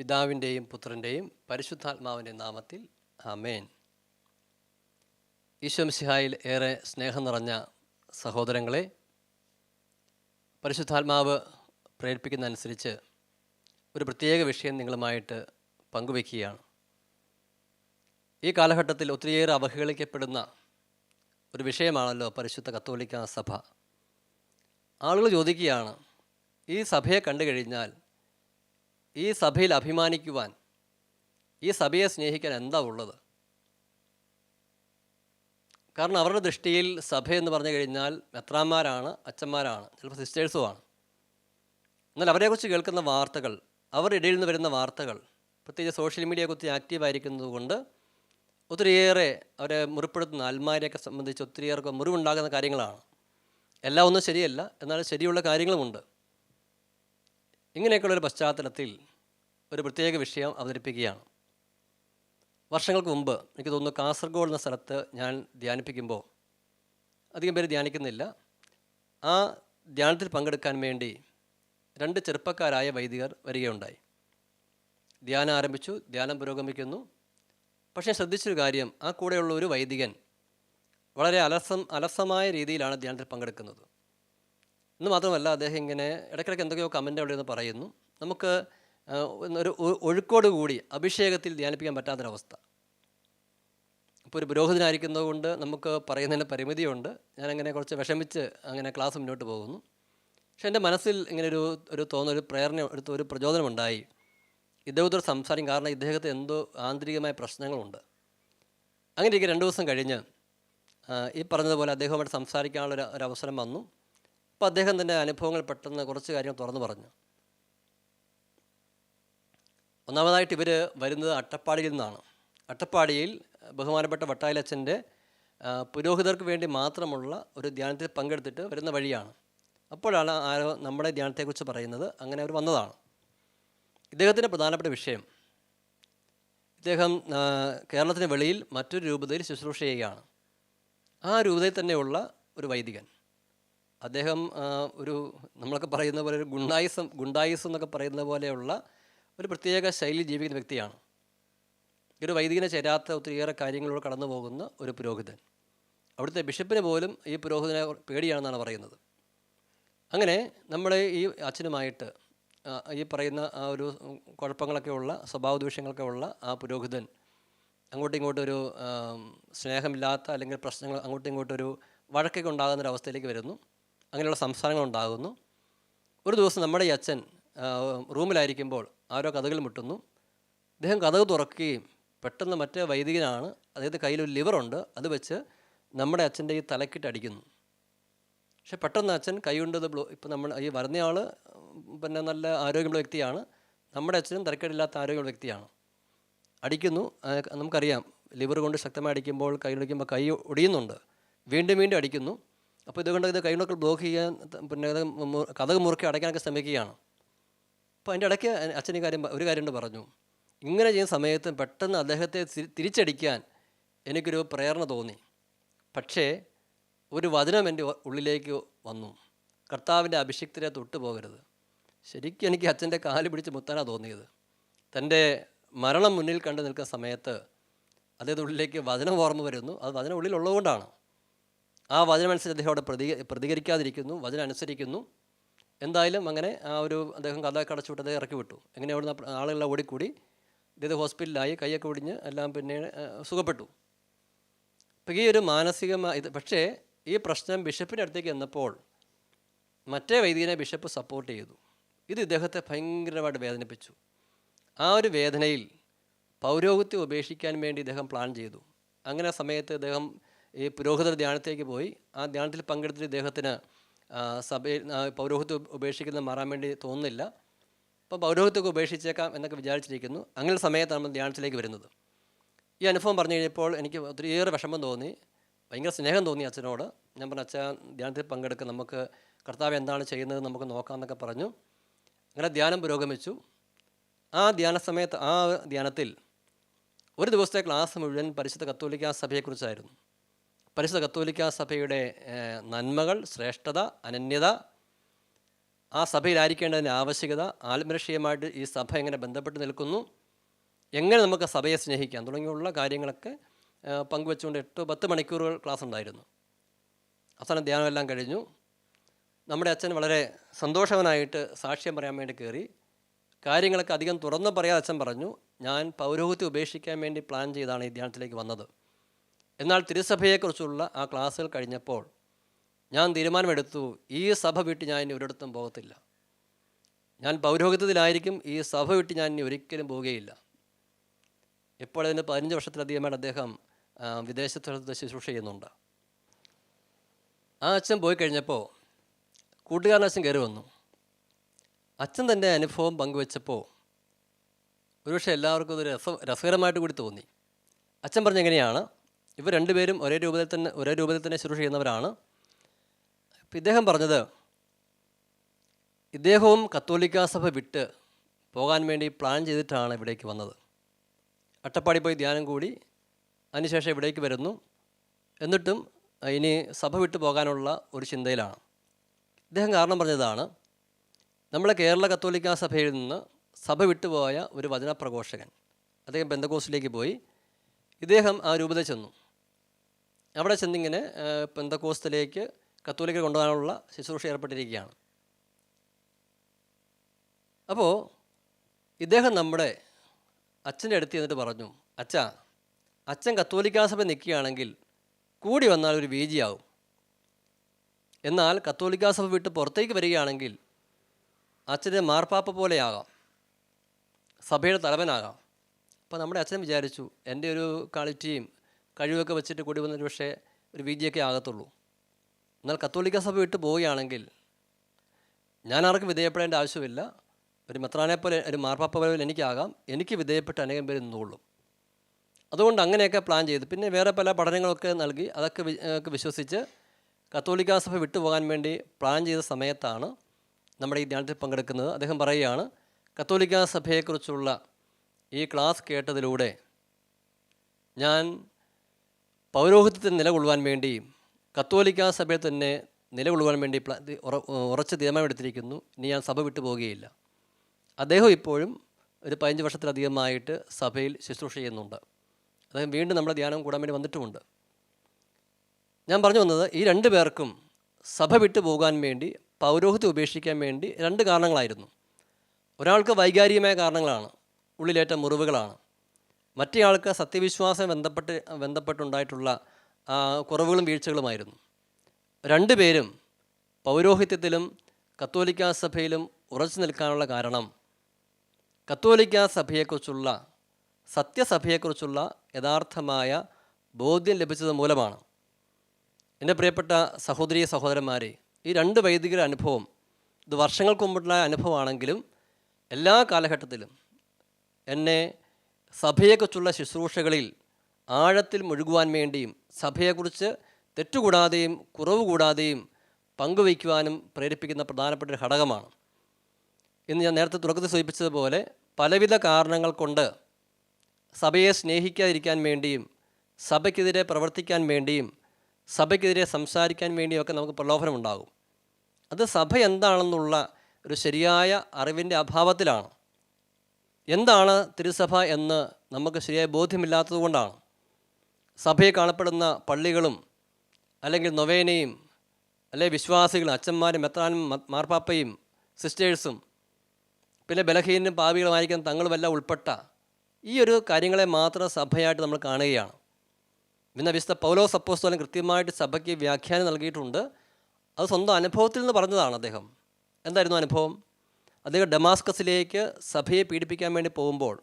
പിതാവിന്റെയും പുത്രന്റെയും പരിശുദ്ധാത്മാവിന്റെ നാമത്തിൽ ആമേൻ. ഈശ്വംസിഹായിൽ ഏറെ സ്നേഹം നിറഞ്ഞ സഹോദരങ്ങളെ പരിശുദ്ധാത്മാവ് പ്രേരിപ്പിക്കുന്ന അനുസരിച്ച് ഒരു പ്രത്യേക വിഷയം നിങ്ങളുമായിട്ട് പങ്കുവയ്ക്കുകയാണ്. ഈ കാലഘട്ടത്തിൽ ഒത്തിരിയേറെ അവഹേളിക്കപ്പെടുന്ന ഒരു വിഷയമാണല്ലോ പരിശുദ്ധ കത്തോലിക്ക സഭ. ആളുകൾ ചോദിക്കുകയാണ് ഈ സഭയെ കണ്ടു കഴിഞ്ഞാൽ ഈ സഭയിൽ അഭിമാനിക്കുവാൻ ഈ സഭയെ സ്നേഹിക്കാൻ എന്താ ഉള്ളത്? കാരണം അവരുടെ ദൃഷ്ടിയിൽ സഭ എന്ന് പറഞ്ഞു കഴിഞ്ഞാൽ മെത്രാന്മാരാണ് അച്ഛന്മാരാണ് ചിലപ്പോൾ സിസ്റ്റേഴ്സുമാണ്. എന്നാൽ അവരെക്കുറിച്ച് കേൾക്കുന്ന വാർത്തകൾ അവരുടെ ഇടയിൽ നിന്ന് വരുന്ന വാർത്തകൾ പ്രത്യേകിച്ച് സോഷ്യൽ മീഡിയ കുറിച്ച് ആക്റ്റീവ് ആയിരിക്കുന്നതുകൊണ്ട് ഒത്തിരിയേറെ അവരെ മുറിപ്പെടുത്തുന്ന ആത്മാരെയൊക്കെ സംബന്ധിച്ച് ഒത്തിരിയേറെ മുറിവുണ്ടാകുന്ന കാര്യങ്ങളാണ്. എല്ലാം ഒന്നും ശരിയല്ല എന്നാൽ ശരിയുള്ള കാര്യങ്ങളുമുണ്ട്. ഇങ്ങനെയൊക്കെയുള്ളൊരു പശ്ചാത്തലത്തിൽ ഒരു പ്രത്യേക വിഷയം അവതരിപ്പിക്കുകയാണ്. വർഷങ്ങൾക്ക് മുമ്പ് എനിക്ക് തോന്നുന്നു കാസർഗോഡ് എന്ന സ്ഥലത്ത് ഞാൻ ധ്യാനിപ്പിക്കുമ്പോൾ അധികം പേര് ധ്യാനിക്കുന്നില്ല. ആ ധ്യാനത്തിൽ പങ്കെടുക്കാൻ വേണ്ടി രണ്ട് ചെറുപ്പക്കാരായ വൈദികർ വരികയുണ്ടായി. ധ്യാനം ആരംഭിച്ചു ധ്യാനം പുരോഗമിക്കുന്നു. പക്ഷേ ശ്രദ്ധിച്ചൊരു കാര്യം ആ കൂടെയുള്ള ഒരു വൈദികൻ വളരെ അലസം അലസമായ രീതിയിലാണ് ധ്യാനത്തിൽ പങ്കെടുക്കുന്നത്. എന്ന് മാത്രമല്ല അദ്ദേഹം ഇങ്ങനെ ഇടയ്ക്കിടയ്ക്ക് എന്തൊക്കെയോ കമന്റ് അവിടെ നിന്ന് പറയുന്നു. നമുക്ക് ഒരു ഒഴുക്കോട് കൂടി അഭിഷേകത്തിൽ ധ്യാനിപ്പിക്കാൻ പറ്റാത്തൊരവസ്ഥ. ഇപ്പോൾ ഒരു പുരോഹിതനായിരിക്കുന്നത് കൊണ്ട് നമുക്ക് പറയുന്നതിന് പരിമിതിയുണ്ട്. ഞാനങ്ങനെ കുറച്ച് വിഷമിച്ച് അങ്ങനെ ക്ലാസ് മുന്നോട്ട് പോകുന്നു. പക്ഷെ എന്റെ മനസ്സിൽ ഇങ്ങനെ ഒരു ഒരു തോന്നൊരു പ്രേരണ ഒരു ഒരു പ്രചോദനമുണ്ടായി ഇദ്ദേഹത്തോട് സംസാരിക്കും കാരണം ഇദ്ദേഹത്തെ എന്തോ ആന്തരികമായ പ്രശ്നങ്ങളുണ്ട്. അങ്ങനെ രണ്ട് ദിവസം കഴിഞ്ഞ് ഈ പറഞ്ഞതുപോലെ അദ്ദേഹവുമായിട്ട് സംസാരിക്കാനുള്ള ഒരു അവസരം വന്നു. അപ്പോൾ അദ്ദേഹം തന്നെ അനുഭവങ്ങൾ പെട്ടെന്ന് കുറച്ച് കാര്യങ്ങൾ തുറന്നു പറഞ്ഞു. ഒന്നാമതായിട്ട് ഇവർ വരുന്നത് അട്ടപ്പാടിയിൽ നിന്നാണ്. അട്ടപ്പാടിയിൽ ബഹുമാനപ്പെട്ട വട്ടായിലച്ഛന്റെ പുരോഹിതർക്ക് വേണ്ടി മാത്രമുള്ള ഒരു ധ്യാനത്തിൽ പങ്കെടുത്തിട്ട് വരുന്ന വഴിയാണ്. അപ്പോഴാണ് ആരോ നമ്മുടെ ധ്യാനത്തെക്കുറിച്ച് പറയുന്നത്. അങ്ങനെ അവർ വന്നതാണ്. ഇദ്ദേഹത്തിന്റെ പ്രധാനപ്പെട്ട വിഷയം ഇദ്ദേഹം കേരളത്തിന് വെളിയിൽ മറ്റൊരു രൂപതയിൽ ശുശ്രൂഷ ചെയ്യുകയാണ്. ആ രൂപതയിൽ തന്നെയുള്ള ഒരു വൈദികൻ. അദ്ദേഹം ഒരു നമ്മളൊക്കെ പറയുന്ന പോലെ ഒരു ഗുണ്ടായിസം ഗുണ്ടായിസം എന്നൊക്കെ പറയുന്ന പോലെയുള്ള ഒരു പ്രത്യേക ശൈലി ജീവിക്കുന്ന വ്യക്തിയാണ്. ഒരു വൈദികനെ ചേരാത്ത ഒത്തിരിയേറെ കാര്യങ്ങളോട് കടന്നു പോകുന്ന ഒരു പുരോഹിതൻ. അവിടുത്തെ ബിഷപ്പിന് പോലും ഈ പുരോഹിതനെ പേടിയാണെന്നാണ് പറയുന്നത്. അങ്ങനെ നമ്മൾ ഈ അച്ഛനുമായിട്ട് ഈ പറയുന്ന ആ ഒരു കുഴപ്പങ്ങളൊക്കെ ഉള്ള സ്വഭാവ ദൂഷ്യങ്ങളൊക്കെ ഉള്ള ആ പുരോഹിതൻ അങ്ങോട്ടും ഇങ്ങോട്ടും ഒരു സ്നേഹമില്ലാത്ത അല്ലെങ്കിൽ പ്രശ്നങ്ങൾ അങ്ങോട്ടും ഇങ്ങോട്ടും ഒരു വഴക്കൊക്കെ ഉണ്ടാകുന്ന ഒരു അവസ്ഥയിലേക്ക് വരുന്നു. അങ്ങനെയുള്ള സംസാരങ്ങൾ ഉണ്ടാകുന്നു. ഒരു ദിവസം നമ്മുടെ ഈ അച്ഛൻ റൂമിലായിരിക്കുമ്പോൾ ആരോ കഥകൾ മുട്ടുന്നു. അദ്ദേഹം കഥകൾ തുറക്കുകയും പെട്ടെന്ന് മറ്റേ വൈദികനാണ് അദ്ദേഹത്തെ കയ്യിലൊരു ലിവറുണ്ട് അത് വെച്ച് നമ്മുടെ അച്ഛന്റെ ഈ തലക്കിട്ട് അടിക്കുന്നു. പക്ഷെ പെട്ടെന്ന് അച്ഛൻ കൈ കൊണ്ടത് ബ്ലോ ഇപ്പം നമ്മൾ ഈ വരുന്നയാൾ പിന്നെ നല്ല ആരോഗ്യമുള്ള വ്യക്തിയാണ്. നമ്മുടെ അച്ഛനും തിരക്കേടില്ലാത്ത ആരോഗ്യമുള്ള വ്യക്തിയാണ്. അടിക്കുന്നു. നമുക്കറിയാം ലിവർ കൊണ്ട് ശക്തമായി അടിക്കുമ്പോൾ കൈ ഒടിക്കുമ്പോൾ കൈ ഒടിയുന്നുണ്ട്. വീണ്ടും വീണ്ടും അടിക്കുന്നു. അപ്പോൾ ഇതുകൊണ്ട് ഇത് കൈകൊണ്ടൊക്കെ ബ്ലോക്ക് ചെയ്യാൻ പിന്നെ കഥക കഥക് മുറുക്കി അടയ്ക്കാനൊക്കെ ശ്രമിക്കുകയാണ്. അപ്പോൾ അതിന്റെ ഇടയ്ക്ക് അച്ഛൻ ഈ കാര്യം ഒരു കാര്യം പറഞ്ഞു. ഇങ്ങനെ ചെയ്യുന്ന സമയത്ത് പെട്ടെന്ന് അദ്ദേഹത്തെ തിരിച്ചടിക്കാൻ എനിക്കൊരു പ്രേരണ തോന്നി. പക്ഷേ ഒരു വചനം എന്റെ ഉള്ളിലേക്ക് വന്നു. കർത്താവിന്റെ അഭിഷിക്തരെ തൊട്ടു പോകരുത്. ശരിക്കും എനിക്ക് അച്ഛന്റെ കാൽ പിടിച്ച് മുത്താനാണ് തോന്നിയത്. തന്റെ മരണം മുന്നിൽ കണ്ടു നിൽക്കുന്ന സമയത്ത് അദ്ദേഹത്തിന്റെ ഉള്ളിലേക്ക് വചനം ഓർമ്മ വരുന്നു. അത് വചനം ഉള്ളിലുള്ളതുകൊണ്ടാണ്. ആ വചനമനുസരിച്ച് അദ്ദേഹം അവിടെ പ്രതി പ്രതികരിക്കാതിരിക്കുന്നു വചനം അനുസരിക്കുന്നു. എന്തായാലും അങ്ങനെ ആ ഒരു അദ്ദേഹം കഥ കടച്ചുവിട്ട് അദ്ദേഹം ഇറക്കി വിട്ടു. എങ്ങനെ അവിടുന്ന് ആ ആളുകളെല്ലാം ഓടിക്കൂടി ഇദ്ദേഹം ഹോസ്പിറ്റലിലായി കൈയൊക്കെ ഒടിഞ്ഞ് എല്ലാം പിന്നെ സുഖപ്പെട്ടു. അപ്പോൾ ഈ ഒരു മാനസികമായ ഇത് പക്ഷേ ഈ പ്രശ്നം ബിഷപ്പിന്റെ അടുത്തേക്ക് എന്നപ്പോൾ മറ്റേ വൈദികനെ ബിഷപ്പ് സപ്പോർട്ട് ചെയ്തു. ഇത് ഇദ്ദേഹത്തെ ഭയങ്കരമായിട്ട് വേദനിപ്പിച്ചു. ആ ഒരു വേദനയിൽ പൗരോഹിത്യം ഉപേക്ഷിക്കാൻ വേണ്ടി ഇദ്ദേഹം പ്ലാൻ ചെയ്തു. അങ്ങനെ സമയത്ത് ഇദ്ദേഹം ഈ പുരോഹിതർ ധ്യാനത്തേക്ക് പോയി. ആ ധ്യാനത്തിൽ പങ്കെടുത്തിട്ട് ഇദ്ദേഹത്തിന് സഭയിൽ പൗരോഹിത്വം ഉപേക്ഷിക്കുന്നത് മാറാൻ വേണ്ടി തോന്നുന്നില്ല. അപ്പോൾ പൗരോഹിത്വമൊക്കെ ഉപേക്ഷിച്ചേക്കാം എന്നൊക്കെ വിചാരിച്ചിരിക്കുന്നു. അങ്ങനെ സമയത്താണ് നമ്മൾ ധ്യാനത്തിലേക്ക് വരുന്നത്. ഈ അനുഭവം പറഞ്ഞു കഴിഞ്ഞപ്പോൾ എനിക്ക് ഒത്തിരിയേറെ വിഷമം തോന്നി. ഭയങ്കര സ്നേഹം തോന്നി അച്ഛനോട്. ഞാൻ പറഞ്ഞു അച്ഛാ ധ്യാനത്തിൽ പങ്കെടുക്കുക നമുക്ക് കർത്താവ് എന്താണ് ചെയ്യുന്നത് നമുക്ക് നോക്കാം എന്നൊക്കെ പറഞ്ഞു. അങ്ങനെ ധ്യാനം പുരോഗമിച്ചു. ആ ധ്യാന സമയത്ത് ആ ധ്യാനത്തിൽ ഒരു ദിവസത്തെ ക്ലാസ് മുഴുവൻ പരിശുദ്ധ കത്തോലിക്ക സഭയെക്കുറിച്ചായിരുന്നു. പരിശുദ്ധ കത്തോലിക്ക സഭയുടെ നന്മകൾ ശ്രേഷ്ഠത അനന്യത ആ സഭയിലായിരിക്കേണ്ടതിന്റെ ആവശ്യകത ആത്മരക്ഷീയമായിട്ട് ഈ സഭ എങ്ങനെ ബന്ധപ്പെട്ട് നിൽക്കുന്നു എങ്ങനെ നമുക്ക് സഭയെ സ്നേഹിക്കാം തുടങ്ങിയുള്ള കാര്യങ്ങളൊക്കെ പങ്കുവെച്ചുകൊണ്ട് എട്ട് പത്ത് മണിക്കൂറുകൾ ക്ലാസ് ഉണ്ടായിരുന്നു അവസാനം ധ്യാനമെല്ലാം കഴിഞ്ഞു. നമ്മുടെ അച്ഛൻ വളരെ സന്തോഷവനായിട്ട് സാക്ഷ്യം പറയാൻ വേണ്ടി കയറി. കാര്യങ്ങളൊക്കെ അധികം തുറന്നു പറയാതെ അച്ഛൻ പറഞ്ഞു ഞാൻ പൗരോഹിത്യം ഉപേക്ഷിക്കാൻ വേണ്ടി പ്ലാൻ ചെയ്താണ് ഈ ധ്യാനത്തിലേക്ക് വന്നത്. എന്നാൽ തിരുസഭയെക്കുറിച്ചുള്ള ആ ക്ലാസ്സുകൾ കഴിഞ്ഞപ്പോൾ ഞാൻ തീരുമാനമെടുത്തു ഈ സഭ വിട്ട് ഞാൻ ഇനി ഒരിടത്തും പോകത്തില്ല. ഞാൻ പൗരോഹിത്യത്തിലായിരിക്കും ഈ സഭ വിട്ട് ഞാൻ ഇനി ഒരിക്കലും പോവുകയില്ല. ഇപ്പോൾ അതിന് പതിനഞ്ച് വർഷത്തിലധികമായിട്ട് അദ്ദേഹം വിദേശത്ത് ശുശ്രൂഷ ചെയ്യുന്നുണ്ട്. ആ അച്ഛൻ പോയി കഴിഞ്ഞപ്പോൾ കൂട്ടുകാരൻ അച്ഛൻ കയറി വന്നു. അച്ഛൻ തന്റെ അനുഭവം പങ്കുവെച്ചപ്പോൾ ഒരുപക്ഷെ എല്ലാവർക്കും ഒരു രസ രസകരമായിട്ട് കൂടി തോന്നി. അച്ഛൻ പറഞ്ഞ എങ്ങനെയാണ് ഇവർ രണ്ടുപേരും ഒരേ രൂപത്തിൽ തന്നെ ഒരേ രൂപത്തിൽ തന്നെ ശുശ്രൂഷ ചെയ്യുന്നവരാണ്. ഇദ്ദേഹം പറഞ്ഞത് ഇദ്ദേഹവും കത്തോലിക്കാ സഭ വിട്ട് പോകാൻ വേണ്ടി പ്ലാൻ ചെയ്തിട്ടാണ് ഇവിടേക്ക് വന്നത്. അട്ടപ്പാടി പോയി ധ്യാനം കൂടി അതിനുശേഷം ഇവിടേക്ക് വരുന്നു. എന്നിട്ടും ഇനി സഭ വിട്ടു പോകാനുള്ള ഒരു ചിന്തയിലാണ്. ഇദ്ദേഹം കാരണം പറഞ്ഞതാണ് നമ്മളെ കേരള കത്തോലിക്കാ സഭയിൽ നിന്ന് സഭ വിട്ടുപോയ ഒരു വചനപ്രഘോഷകൻ അദ്ദേഹം ബന്ധകോസിലേക്ക് പോയി ഇദ്ദേഹം ആ രൂപത ചെന്നു. അവിടെ ചെന്നിങ്ങനെ പെന്തക്കോസ്തിലേക്ക് കത്തോലിക്കൽ കൊണ്ടുപോകാനുള്ള ശുശ്രൂഷ ഏർപ്പെട്ടിരിക്കുകയാണ്. അപ്പോൾ ഇദ്ദേഹം നമ്മുടെ അച്ഛന്റെ അടുത്ത് ചെന്നിട്ട് പറഞ്ഞു അച്ഛ അച്ഛൻ കത്തോലിക്കാസഭ നിൽക്കുകയാണെങ്കിൽ കൂടി വന്നാൽ ഒരു വീജിയാവും എന്നാൽ കത്തോലിക്കാസഭ വിട്ട് പുറത്തേക്ക് വരികയാണെങ്കിൽ അച്ഛന്റെ മാർപ്പാപ്പ പോലെയാകാം സഭയുടെ തലവനാകാം. അപ്പോൾ നമ്മുടെ അച്ഛൻ വിചാരിച്ചു എന്റെ ഒരു ക്വാളിറ്റിയും കഴിവൊക്കെ വെച്ചിട്ട് കൂടി വന്നൊരു പക്ഷേ ഒരു വീജിയൊക്കെ ആകത്തുള്ളൂ. എന്നാൽ കത്തോലിക്ക സഭ വിട്ട് പോവുകയാണെങ്കിൽ ഞാൻ ആർക്കും വിധേയപ്പെടേണ്ട ആവശ്യമില്ല. ഒരു മെത്രാനെ പോലെ ഒരു മാർപ്പാപ്പ പോലെ എനിക്കാകാം. എനിക്ക് വിധേയപ്പെട്ട് അനേകം പേര് നിന്നുകൊള്ളും അതുകൊണ്ട് അങ്ങനെയൊക്കെ പ്ലാൻ ചെയ്തു. പിന്നെ വേറെ പല പഠനങ്ങളൊക്കെ നൽകി. അതൊക്കെ വിശ്വസിച്ച് കത്തോലിക്ക സഭ വിട്ടുപോകാൻ വേണ്ടി പ്ലാൻ ചെയ്ത സമയത്താണ് നമ്മുടെ ഈ ധ്യാനത്തിൽ പങ്കെടുക്കുന്നത്. അദ്ദേഹം പറയുകയാണ് കത്തോലിക്ക സഭയെക്കുറിച്ചുള്ള ഈ ക്ലാസ് കേട്ടതിലൂടെ ഞാൻ പൗരോഹിത്യത്തിൽ നിലകൊള്ളുവാൻ വേണ്ടി കത്തോലിക്ക സഭയിൽ തന്നെ നിലകൊള്ളുവാൻ വേണ്ടി ഉറച്ച തീരുമാനമെടുത്തിരിക്കുന്നു. ഇനി ഞാൻ സഭ വിട്ടു പോവുകയില്ല അദ്ദേഹം ഇപ്പോഴും ഒരു പതിനഞ്ച് വർഷത്തിലധികമായിട്ട് സഭയിൽ ശുശ്രൂഷ ചെയ്യുന്നുണ്ട്. അദ്ദേഹം വീണ്ടും നമ്മുടെ ധ്യാനം കൂടാൻ വേണ്ടി വന്നിട്ടുമുണ്ട്. ഞാൻ പറഞ്ഞു വന്നത് ഈ രണ്ട് പേർക്കും സഭ വിട്ടു പോകാൻ വേണ്ടി പൗരോഹിത്യം ഉപേക്ഷിക്കാൻ വേണ്ടി രണ്ട് കാരണങ്ങളായിരുന്നു. ഒരാൾക്ക് വൈകാരികമായ കാരണങ്ങളാണ് ഉള്ളിലേറ്റ മുറിവുകളാണ്. മറ്റേയാൾക്ക് സത്യവിശ്വാസം ബന്ധപ്പെട്ട് ബന്ധപ്പെട്ടുണ്ടായിട്ടുള്ള കുറവുകളും വീഴ്ചകളുമായിരുന്നു. രണ്ടുപേരും പൗരോഹിത്യത്തിലും കത്തോലിക്ക സഭയിലും ഉറച്ചു നിൽക്കാനുള്ള കാരണം കത്തോലിക്ക സഭയെക്കുറിച്ചുള്ള സത്യസഭയെക്കുറിച്ചുള്ള യഥാർത്ഥമായ ബോധ്യം ലഭിച്ചത് മൂലമാണ്. എന്റെ പ്രിയപ്പെട്ട സഹോദരി സഹോദരന്മാരെ ഈ രണ്ട് വൈദികരുടെ അനുഭവം ഇത് വർഷങ്ങൾക്ക് മുമ്പുള്ള അനുഭവമാണെങ്കിലും എല്ലാ കാലഘട്ടത്തിലും എന്നെ സഭയെക്കുറിച്ചുള്ള ശുശ്രൂഷകളിൽ ആഴത്തിൽ മുഴുകുവാൻ വേണ്ടിയും സഭയെക്കുറിച്ച് തെറ്റുകൂടാതെയും കുറവ് കൂടാതെയും പങ്കുവയ്ക്കുവാനും പ്രേരിപ്പിക്കുന്ന പ്രധാനപ്പെട്ട ഒരു ഘടകമാണ്. ഇന്ന് ഞാൻ നേരത്തെ തുടക്കത്തിൽ സൂചിപ്പിച്ചതുപോലെ പലവിധ കാരണങ്ങൾ കൊണ്ട് സഭയെ സ്നേഹിക്കാതിരിക്കാൻ വേണ്ടിയും സഭയ്ക്കെതിരെ പ്രവർത്തിക്കാൻ വേണ്ടിയും സഭയ്ക്കെതിരെ സംസാരിക്കാൻ വേണ്ടിയൊക്കെ നമുക്ക് പ്രലോഭനമുണ്ടാകും. അത് സഭ എന്താണെന്നുള്ള ഒരു ശരിയായ അറിവിന്റെ അഭാവത്തിലാണ്. എന്താണ് തിരുസഭ എന്ന് നമുക്ക് ശരിയായ ബോധ്യമില്ലാത്തതുകൊണ്ടാണ്. സഭയിൽ കാണപ്പെടുന്ന പള്ളികളും അല്ലെങ്കിൽ നൊവേനയും അല്ലെങ്കിൽ വിശ്വാസികളും അച്ഛന്മാരും മെത്രാനും മാർപ്പാപ്പയും സിസ്റ്റേഴ്സും പിന്നെ ബലഹീനും പാപികളുമായിരിക്കുന്ന തങ്ങളുമെല്ലാം ഉൾപ്പെട്ട ഈ ഒരു കാര്യങ്ങളെ മാത്രം സഭയായിട്ട് നമ്മൾ കാണുകയാണ്. പിന്നെ വിശുദ്ധ പൗലോസ് അപ്പോസ്തലൻ കൃത്യമായിട്ട് സഭയ്ക്ക് വ്യാഖ്യാനം നൽകിയിട്ടുണ്ട്. അത് സ്വന്തം അനുഭവത്തിൽ നിന്ന് പറഞ്ഞതാണ് അദ്ദേഹം. എന്തായിരുന്നു അനുഭവം? അദ്ദേഹം ഡമാസ്കസിലേക്ക് സഭയെ പീഡിപ്പിക്കാൻ വേണ്ടി പോകുമ്പോൾ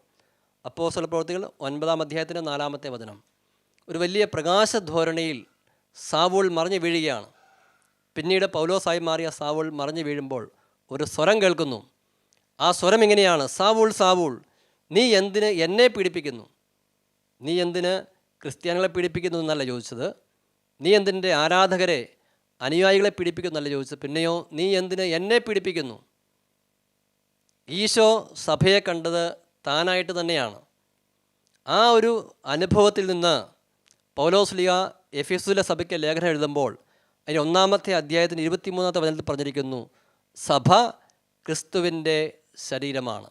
അപ്പോ പ്രവർത്തികൾ ഒൻപതാം അധ്യായത്തിന്റെ നാലാമത്തെ വചനം. ഒരു വലിയ പ്രകാശ ധോരണയിൽ സാവൂൾ മറിഞ്ഞു വീഴുകയാണ്. പിന്നീട് പൗലോസായി മാറിയ സാവൂൾ മറിഞ്ഞു വീഴുമ്പോൾ ഒരു സ്വരം കേൾക്കുന്നു. ആ സ്വരം ഇങ്ങനെയാണ് സാവൂൾ സാവൂൾ നീ എന്തിന് എന്നെ പീഡിപ്പിക്കുന്നു? നീ എന്തിന് ക്രിസ്ത്യാനികളെ പീഡിപ്പിക്കുന്നു എന്നല്ല ചോദിച്ചത്. നീ എന്തിന്റെ ആരാധകരെ അനുയായികളെ പീഡിപ്പിക്കുന്നല്ല ചോദിച്ചത്. പിന്നെയോ നീ എന്തിന് എന്നെ പീഡിപ്പിക്കുന്നു? ഈശോ സഭയെ കണ്ടത് താനായിട്ട് തന്നെയാണ്. ആ ഒരു അനുഭവത്തിൽ നിന്ന് പൗലോസ്ലിയ എഫിസുല സഭയ്ക്ക് ലേഖനം എഴുതുമ്പോൾ അതിന്റെ ഒന്നാമത്തെ അധ്യായത്തിന് ഇരുപത്തിമൂന്നാമത്തെ വചനത്തിൽ പറഞ്ഞിരിക്കുന്നു സഭ ക്രിസ്തുവിന്റെ ശരീരമാണ്.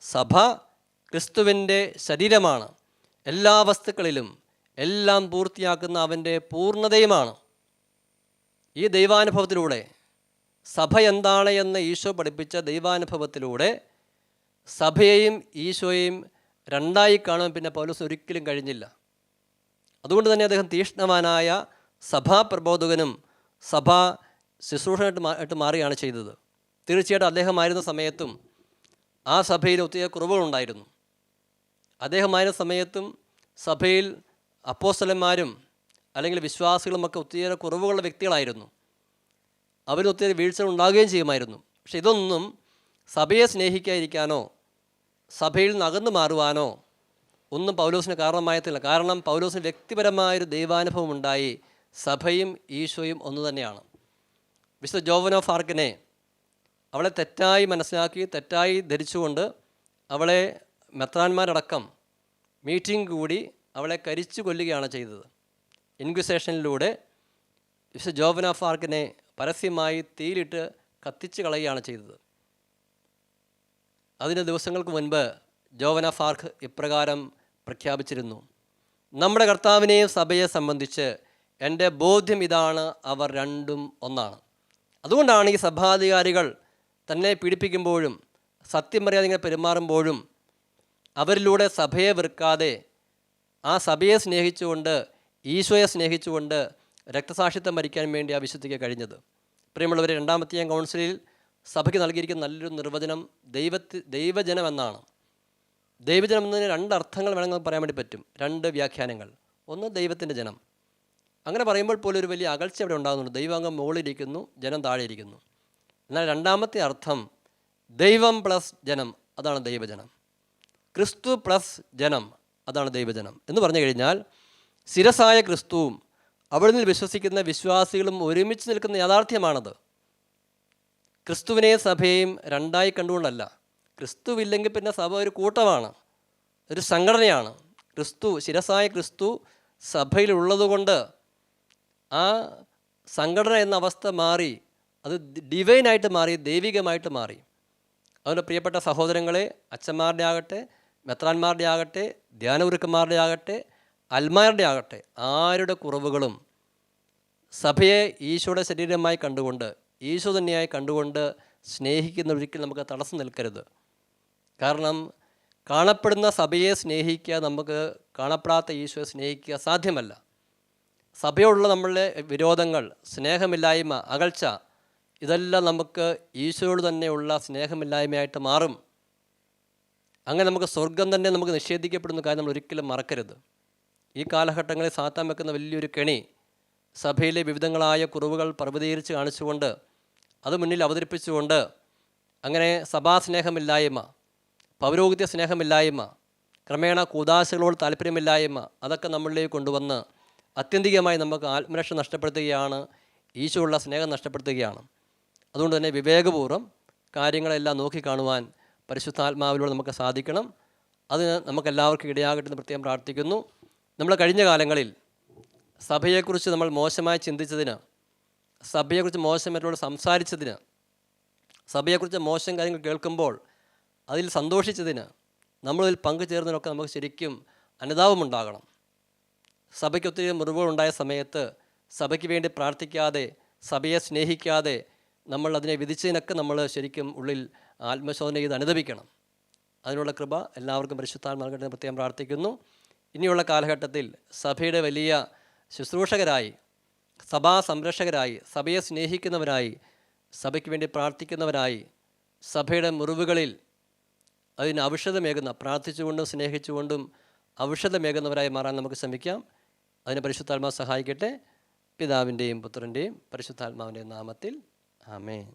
സഭ ക്രിസ്തുവിന്റെ ശരീരമാണ്. എല്ലാ വസ്തുക്കളിലും എല്ലാം പൂർത്തിയാക്കുന്ന അവന്റെ പൂർണതയുമാണ്. ഈ ദൈവാനുഭവത്തിലൂടെ സഭ എന്താണ് എന്ന് ഈശോ പഠിപ്പിച്ച ദൈവാനുഭവത്തിലൂടെ സഭയെയും ഈശോയെയും രണ്ടായി കാണാൻ പിന്നെ പൗലോസ് ഒരിക്കലും കഴിഞ്ഞില്ല. അതുകൊണ്ട് തന്നെ അദ്ദേഹം തീക്ഷ്ണവാനായ സഭാപ്രബോധകനും സഭാ ശുശ്രൂഷനായിട്ട് ആയിട്ട് മാറുകയാണ് ചെയ്തത്. തീർച്ചയായിട്ടും അദ്ദേഹമായിരുന്ന സമയത്തും ആ സഭയിൽ ഒത്തിരി കുറവുകളുണ്ടായിരുന്നു. അദ്ദേഹമായിരുന്ന സമയത്തും സഭയിൽ അപ്പോസ്തലന്മാരും അല്ലെങ്കിൽ വിശ്വാസികളുമൊക്കെ ഒത്തിരി കുറവുകളുള്ള വ്യക്തികളായിരുന്നു. അവരിൽ വീഴ്ച ഉണ്ടാകുകയും ചെയ്യുമായിരുന്നു. പക്ഷെ ഇതൊന്നും സഭയെ സ്നേഹിക്കാതിരിക്കാനോ സഭയിൽ നിന്ന് മാറുവാനോ ഒന്നും പൗലോസിന് കാരണമായത്തില്ല കാരണം പൗലോസിന് വ്യക്തിപരമായൊരു ദൈവാനുഭവം ഉണ്ടായി. സഭയും ഈശോയും ഒന്ന് തന്നെയാണ്. ജോവൻ ഓഫ് ആർക്കിനെ അവളെ തെറ്റായി മനസ്സിലാക്കി തെറ്റായി ധരിച്ചുകൊണ്ട് അവളെ മെത്രാന്മാരടക്കം മീറ്റിംഗ് കൂടി അവളെ കരിച്ചു കൊല്ലുകയാണ് ചെയ്തത്. ഇൻക്വിസേഷനിലൂടെ വിശ്വ ജോവൻ ഓഫ് ഫാർക്കിനെ പരസ്യമായി തീയിലിട്ട് കത്തിച്ച് കളയുകയാണ് ചെയ്തത്. അതിന് ദിവസങ്ങൾക്ക് മുൻപ് ജോവന ഫാർക്ക് ഇപ്രകാരം പ്രഖ്യാപിച്ചിരുന്നു. നമ്മുടെ കർത്താവിനെയും സഭയെ സംബന്ധിച്ച് എന്റെ ബോധ്യം ഇതാണ് അവർ രണ്ടും ഒന്നാണ്. അതുകൊണ്ടാണ് ഈ സഭാധികാരികൾ തന്നെ പീഡിപ്പിക്കുമ്പോഴും സത്യം പറയാതെ ഇങ്ങനെ പെരുമാറുമ്പോഴും അവരിലൂടെ സഭയെ വെറുക്കാതെ ആ സഭയെ സ്നേഹിച്ചുകൊണ്ട് ഈശോയെ സ്നേഹിച്ചുകൊണ്ട് രക്തസാക്ഷിത്വം മരിക്കാൻ വേണ്ടി ആ വിശുദ്ധിക്ക് കഴിഞ്ഞത്. പ്രിയമുള്ളവർ രണ്ടാമത്തെയും കൗൺസിലിൽ സഭയ്ക്ക് നൽകിയിരിക്കുന്ന നല്ലൊരു നിർവചനം ദൈവത്തി ദൈവജനം എന്നാണ്. ദൈവജനം എന്നതിന് രണ്ട് അർത്ഥങ്ങൾ വേണമെങ്കിൽ പറയാൻ വേണ്ടി പറ്റും. രണ്ട് വ്യാഖ്യാനങ്ങൾ. ഒന്ന് ദൈവത്തിന്റെ ജനം. അങ്ങനെ പറയുമ്പോൾ പോലും ഒരു വലിയ അകൽച്ച അവിടെ ഉണ്ടാകുന്നുണ്ട്. ദൈവാംഗം മുകളിലിരിക്കുന്നു ജനം താഴെ ഇരിക്കുന്നു എന്നാൽ രണ്ടാമത്തെ അർത്ഥം ദൈവം പ്ലസ് ജനം അതാണ് ദൈവജനം. ക്രിസ്തു പ്ലസ് ജനം അതാണ് ദൈവജനം. എന്ന് പറഞ്ഞു കഴിഞ്ഞാൽ ശിരസായ ക്രിസ്തുവും അവിടെ നിന്ന് വിശ്വസിക്കുന്ന വിശ്വാസികളും ഒരുമിച്ച് നിൽക്കുന്ന യാഥാർത്ഥ്യമാണത്. ക്രിസ്തുവിനെ സഭയും രണ്ടായി കണ്ടുകൊണ്ടല്ല. ക്രിസ്തുവില്ലെങ്കിൽ പിന്നെ സഭ ഒരു കൂട്ടമാണ് ഒരു സംഘടനയാണ്. ക്രിസ്തു ശിരസായ ക്രിസ്തു സഭയിലുള്ളതുകൊണ്ട് ആ സംഘടന എന്ന അവസ്ഥ മാറി അത് ഡിവൈനായിട്ട് മാറി ദൈവികമായിട്ട് മാറി. അതുകൊണ്ട് പ്രിയപ്പെട്ട സഹോദരങ്ങളെ അച്ഛന്മാരുടെ ആകട്ടെ മെത്രാന്മാരുടെ ആകട്ടെ ധ്യാനഗുരുക്കന്മാരുടെ ആകട്ടെ അൽമാരുടെ ആകട്ടെ ആരുടെ കുറവുകളും സഭയെ ഈശോയുടെ ശരീരമായി കണ്ടുകൊണ്ട് ഈശോ തന്നെയായി കണ്ടുകൊണ്ട് സ്നേഹിക്കുന്ന ഒരിക്കലും നമുക്ക് തടസ്സം നിൽക്കരുത്. കാരണം കാണപ്പെടുന്ന സഭയെ സ്നേഹിക്കുക നമുക്ക് കാണപ്പെടാത്ത ഈശോയെ സ്നേഹിക്കുക സാധ്യമല്ല. സഭയോടുള്ള നമ്മളുടെ വിരോധങ്ങൾ സ്നേഹമില്ലായ്മ അകൽച്ച ഇതെല്ലാം നമുക്ക് ഈശോയോട് തന്നെയുള്ള സ്നേഹമില്ലായ്മയായിട്ട് മാറും. അങ്ങനെ നമുക്ക് സ്വർഗം തന്നെ നമുക്ക് നിഷേധിക്കപ്പെടുന്ന കാര്യം നമ്മൾ ഒരിക്കലും മറക്കരുത്. ഈ കാലഘട്ടങ്ങളിൽ സാത്താൻ വെക്കുന്ന വലിയൊരു കെണി സഭയിലെ വിവിധങ്ങളായ കുറവുകൾ പർവതീകരിച്ച് കാണിച്ചുകൊണ്ട് അത് മുന്നിൽ അവതരിപ്പിച്ചുകൊണ്ട് അങ്ങനെ സഭാസ്നേഹമില്ലായ്മ പൗരോഹിത്യ സ്നേഹമില്ലായ്മ ക്രമേണ കൂതാശകളോട് താല്പര്യമില്ലായ്മ അതൊക്കെ നമ്മളിലേക്ക് കൊണ്ടുവന്ന് അത്യന്തികമായി നമുക്ക് ആത്മരക്ഷ നഷ്ടപ്പെടുത്തുകയാണ് ഈശോയുള്ള സ്നേഹം നഷ്ടപ്പെടുത്തുകയാണ്. അതുകൊണ്ട് തന്നെ വിവേകപൂർവം കാര്യങ്ങളെല്ലാം നോക്കിക്കാണുവാൻ പരിശുദ്ധാത്മാവിലൂടെ നമുക്ക് സാധിക്കണം. അതിന് നമുക്കെല്ലാവർക്കും ഇടയാകട്ടെ എന്ന് പ്രത്യേകം പ്രാർത്ഥിക്കുന്നു. നമ്മൾ കഴിഞ്ഞ കാലങ്ങളിൽ സഭയെക്കുറിച്ച് നമ്മൾ മോശമായി ചിന്തിച്ചതിന് സഭയെക്കുറിച്ച് മോശമായിട്ടുള്ള സംസാരിച്ചതിന് സഭയെക്കുറിച്ച് മോശം കാര്യങ്ങൾ കേൾക്കുമ്പോൾ അതിൽ സന്തോഷിച്ചതിന് നമ്മളിൽ പങ്കുചേർന്നതിനൊക്കെ നമുക്ക് ശരിക്കും അനുതാപമുണ്ടാകണം. സഭയ്ക്ക് ഒത്തിരി മുറിവുകളുണ്ടായ സമയത്ത് സഭയ്ക്ക് വേണ്ടി പ്രാർത്ഥിക്കാതെ സഭയെ സ്നേഹിക്കാതെ നമ്മൾ അതിനെ വിധിച്ചതിനൊക്കെ നമ്മൾ ശരിക്കും ഉള്ളിൽ ആത്മശോധന ചെയ്ത് അനുദപിക്കണം. അതിനുള്ള കൃപ എല്ലാവർക്കും പരിശുദ്ധാൽ നൽകട്ടെ പ്രത്യേകം പ്രാർത്ഥിക്കുന്നു. ഇനിയുള്ള കാലഘട്ടത്തിൽ സഭയുടെ വലിയ ശുശ്രൂഷകരായി സഭാ സംരക്ഷകരായി സഭയെ സ്നേഹിക്കുന്നവരായി സഭയ്ക്ക് വേണ്ടി പ്രാർത്ഥിക്കുന്നവരായി സഭയുടെ മുറിവുകളിൽ അതിന് ഔഷധമേകുന്ന പ്രാർത്ഥിച്ചുകൊണ്ടും സ്നേഹിച്ചുകൊണ്ടും ഔഷധമേകുന്നവരായി മാറാൻ നമുക്ക് ശ്രമിക്കാം. അതിന് പരിശുദ്ധാത്മാവ് സഹായിക്കട്ടെ. പിതാവിന്റെയും പുത്രന്റെയും പരിശുദ്ധാത്മാവിന്റെയും നാമത്തിൽ. ആമേൻ.